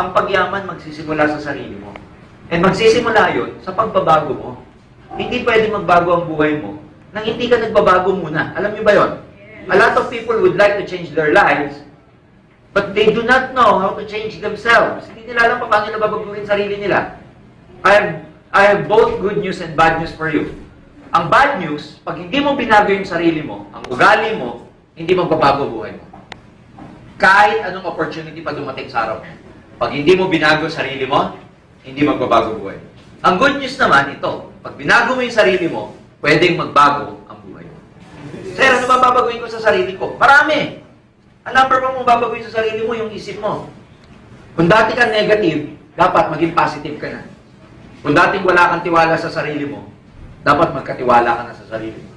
ang pagyaman magsisimula sa sarili mo. And magsisimula yun sa pagbabago mo. Hindi pwede magbago ang buhay mo nang hindi ka nagbabago muna. Alam niyo ba yon? A lot of people would like to change their lives, but they do not know how to change themselves. Hindi nila alam pa paano nila babaguhin sarili nila. I have, I have both good news and bad news for you. Ang bad news, pag hindi mo binago yung sarili mo, ang ugali mo, hindi magbabago buhay mo. Kahit anong opportunity pa dumating sa araw. Pag hindi mo binago sarili mo, hindi magbabago buhay. Ang good news naman ito, pag binago mo yung sarili mo, pwedeng magbago ang buhay mo. Sir, ano ba babaguhin ko sa sarili ko? Marami. Ang number one mong babaguhin sa sarili mo, yung isip mo. Kung dati ka negative, dapat maging positive ka na. Kung dating wala kang tiwala sa sarili mo, dapat magkatiwala ka na sa sarili mo.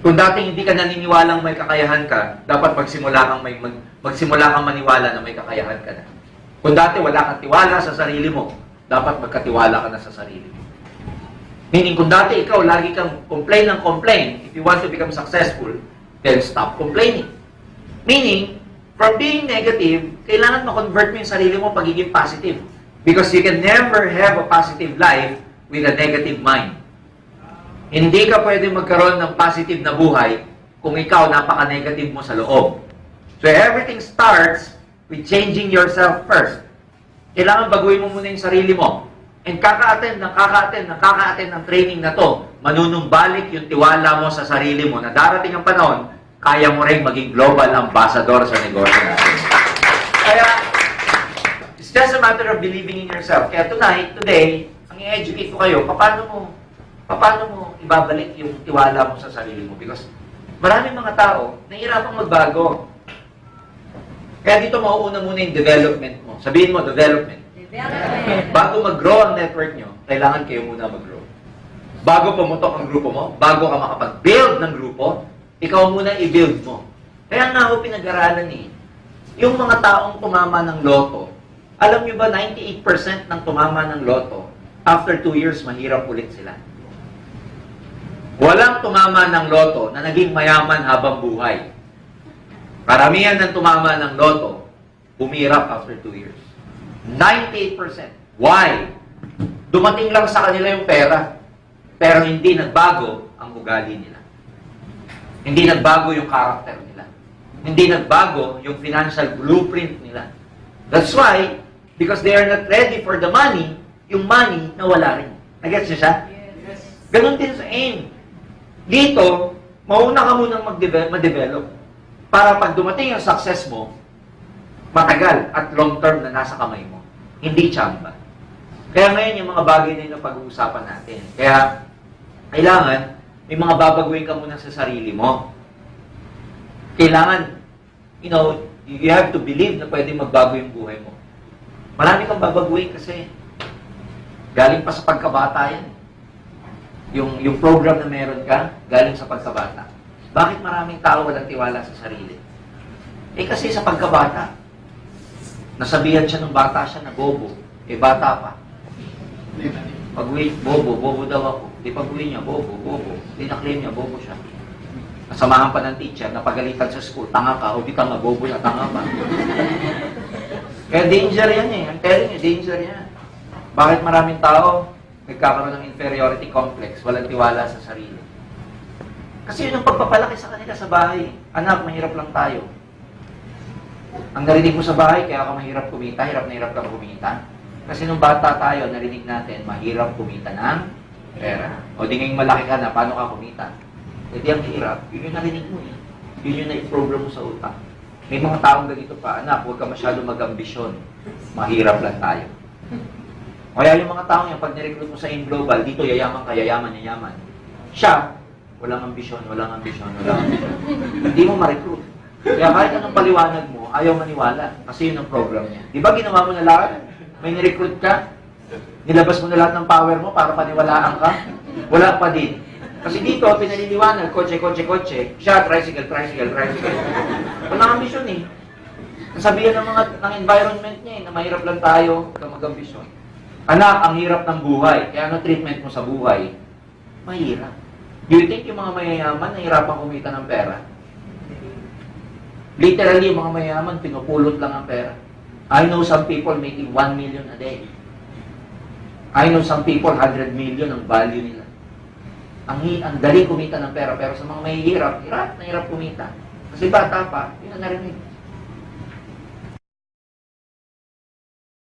Kung dating hindi ka naniniwalang may kakayahan ka, dapat magsimula kang may mag, magsimula kang maniwala na may kakayahan ka na. Kung dati wala kang tiwala sa sarili mo, dapat magkatiwala ka na sa sarili mo. Meaning, kung dati ikaw lagi kang complain ng complain, if you want to become successful, then stop complaining. Meaning, from being negative, kailangan ma-convert mo yung sarili mo pagiging positive. Because you can never have a positive life with a negative mind. Hindi ka pwede magkaroon ng positive na buhay kung ikaw napaka-negative mo sa loob. So everything starts with changing yourself first. Kailangan baguhin mo muna yung sarili mo. And kaka-attend ng kaka-attend ng kaka-attend ng training na to, manunumbalik yung tiwala mo sa sarili mo na darating ang panahon, kaya mo rin maging global ambassador sa negosyo natin. Kaya, it's just a matter of believing in yourself. Kaya tonight, today, ang i-educate ko kayo, paano mo, paano mo ibabalik yung tiwala mo sa sarili mo? Because maraming mga tao, nahihirapang magbago. Kaya dito mauuna muna yung development mo. Sabihin mo, development. Development. Bago mag-grow ang network nyo, kailangan kayo muna mag-grow. Bago pumutok ang grupo mo, bago ka makapag-build ng grupo, ikaw muna i-build mo. Kaya nga ako pinag-aralan eh. Yung mga taong tumama ng loto, alam nyo ba 98% ng tumama ng loto, after 2 years, mahirap ulit sila. Walang tumama ng loto na naging mayaman habang buhay. Karamihan ng tumama ng loto, humirap after 2 years. 98%. Why? Dumating lang sa kanila yung pera, pero hindi nagbago ang ugali nila. Hindi nagbago yung character nila. Hindi nagbago yung financial blueprint nila. That's why, because they are not ready for the money, yung money nawala rin. Nagets niyo siya? Yes. Ganon din sa aim. Dito, mauna ka munang mag-develop. Para pag dumating yung success mo, matagal at long term na nasa kamay mo. Hindi chamba. Kaya ngayon yung mga bagay na yun pag-uusapan natin. Kaya, kailangan, may mga babaguhin ka muna sa sarili mo. Kailangan, you know, you have to believe na pwede magbago yung buhay mo. Marami kang babaguhin kasi galing pa sa pagkabata yan. Yung, yung program na meron ka, galing sa pagkabata. Bakit maraming tao walang tiwala sa sarili? Eh kasi sa pagkabata, nasabihan siya ng bata siya na bobo. Eh bata pa. Pag-uwi, bobo, bobo daw ako. Di pag-uwi niya, bobo, bobo. Di na-claim niya, bobo siya. Nasamahan pa ng teacher, napagalitan sa school, tanga ka, o di tanga, bobo na, tanga pa. Kaya danger yan eh. I'm telling you, danger yan. Bakit maraming tao nagkakaroon ng inferiority complex, walang tiwala sa sarili? Kasi yun ang pagpapalaki sa kanila sa bahay. Anak, mahirap lang tayo. Ang narinig mo sa bahay, kaya ka mahirap kumita, hirap na hirap kang kumita. Kasi nung bata tayo, narinig natin, mahirap kumita ng pera. O di ngayong malaki ka na, paano ka kumita? E di ang hirap, yun yung narinig mo eh. Yun yung na-program mo sa utak. May mga taong ganito pa, anak, huwag ka masyado mag-ambisyon. Mahirap lang tayo. Kaya yung mga taong yan, pag nirecruit mo sa In Global, dito yayaman ka, yayaman, yayaman. Siya, walang ambisyon, walang ambisyon, walang ambisyon. Hindi mo ma-recruit. Kaya kahit anong paliwanag mo, ayaw maniwala. Kasi yun ang program niya. Di ba ginawa mo na lahat? May nirecruit ka? Nilabas mo na lahat ng power mo para paniwalaan ka? Wala pa din. Kasi dito, pinaliliwanag, kotse, kotse, kotse. Siya, tricycle, tricycle, tricycle. Walang ambisyon eh. Nasabihan ng mga ng environment niya eh, na mahirap lang tayo na mag-ambisyon. Anak, ang hirap ng buhay. Kaya ano treatment mo sa buhay? Mahirap. Do you think yung mga mayayaman nahihirapan kumita ng pera? Literally, yung mga mayayaman, pinupulot lang ang pera. I know some people making 1 million a day. I know some people 100 million ang value nila. Ang, ang dali kumita ng pera, pero sa mga mahihirap, hirap na hirap kumita. Kasi bata pa, yun ang narinig.